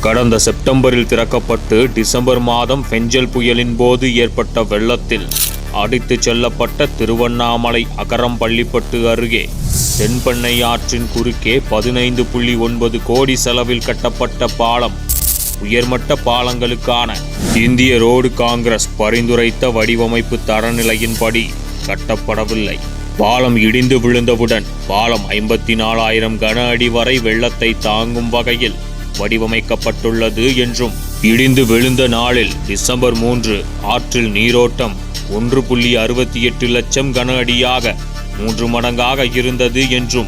கடந்த செப்டம்பரில் திறக்கப்பட்டு டிசம்பர் மாதம் பெஞ்சல் புயலின் போது ஏற்பட்ட வெள்ளத்தில் அடித்துச் செல்லப்பட்ட திருவண்ணாமலை அகரம்பள்ளிப்பட்டு அருகே தென்பெண்ணை ஆற்றின் குறுக்கே பதினைந்து புள்ளி ஒன்பது கோடி செலவில் கட்டப்பட்ட பாலம் உயர்மட்ட பாலங்களுக்கான இந்திய ரோடு காங்கிரஸ் பரிந்துரைத்த வடிவமைப்பு தரநிலையின்படி கட்டப்படவில்லை. பாலம் இடிந்து விழுந்தவுடன் பாலம் ஐம்பத்தி நாலாயிரம் கன அடி வரை வெள்ளத்தை தாங்கும் வகையில் வடிவமைக்கப்பட்டுள்ளது என்றும். இடிந்து விழுந்த நாளில் டிசம்பர் மூன்று ஆற்றில் நீரோட்டம் ஒன்று புள்ளி அறுபத்தி எட்டு லட்சம் கன அடியாக மூன்று மடங்காக இருந்தது என்றும்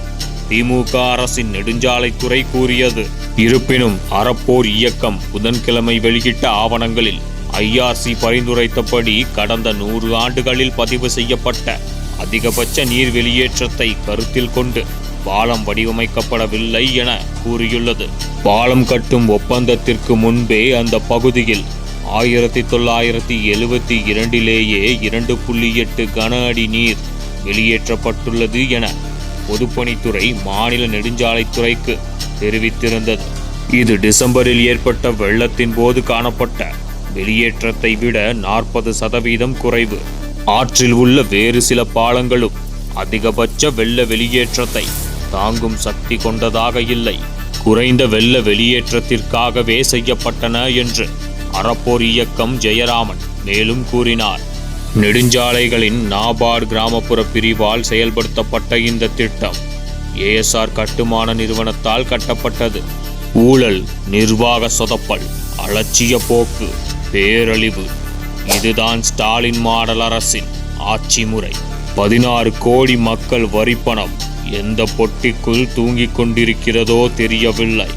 திமுக அரசின் நெடுஞ்சாலைத்துறை கூறியது. இருப்பினும் அறப்போர் இயக்கம் புதன்கிழமை வெளியிட்ட ஆவணங்களில் ஐஆர்சி பரிந்துரைத்தபடி கடந்த நூறு ஆண்டுகளில் பதிவு செய்யப்பட்ட அதிகபட்ச நீர் வெளியேற்றத்தை கருத்தில் கொண்டு பாலம் வடிவமைக்கப்படவில்லை என கூறியுள்ளது. பாலம் கட்டும் ஒப்பந்தத்திற்கு முன்பே அந்த பகுதியில் ஆயிரத்தி தொள்ளாயிரத்தி எழுபத்தி இரண்டிலேயே இரண்டு புள்ளி எட்டு கன அடி நீர் வெளியேற்றப்பட்டுள்ளது என பொதுப்பணித்துறை மாநில நெடுஞ்சாலைத்துறைக்கு தெரிவித்திருந்தது. இது டிசம்பரில் ஏற்பட்ட வெள்ளத்தின் போது காணப்பட்ட வெளியேற்றத்தை விட நாற்பது சதவீதம் குறைவு. ஆற்றில் உள்ள வேறு சில பாலங்களும் அதிகபட்ச வெள்ள வெளியேற்றத்தை தாங்கும் சக்தி கொண்டதாக இல்லை. குறைந்த வெள்ள வெளியேற்றத்திற்காகவே செய்யப்பட்டன என்று அறப்போர் இயக்கம் ஜெயராமன் மேலும் கூறினார். நெடுஞ்சாலைகளின் நாபார்டு கிராமப்புற பிரிவால் செயல்படுத்தப்பட்ட இந்த திட்டம் ஏஎஸ்ஆர் கட்டுமான நிறுவனத்தால் கட்டப்பட்டது. ஊழல் நிர்வாக சொதப்பல் அலட்சிய போக்கு பேரழிவு. இதுதான் ஸ்டாலின் மாடல் அரசின் ஆட்சி முறை. பதினாறு கோடி மக்கள் வரிப்பணம். எந்த பொட்டிக்குள் தூங்கிக் கொண்டிருக்கிறதோ தெரியவில்லை.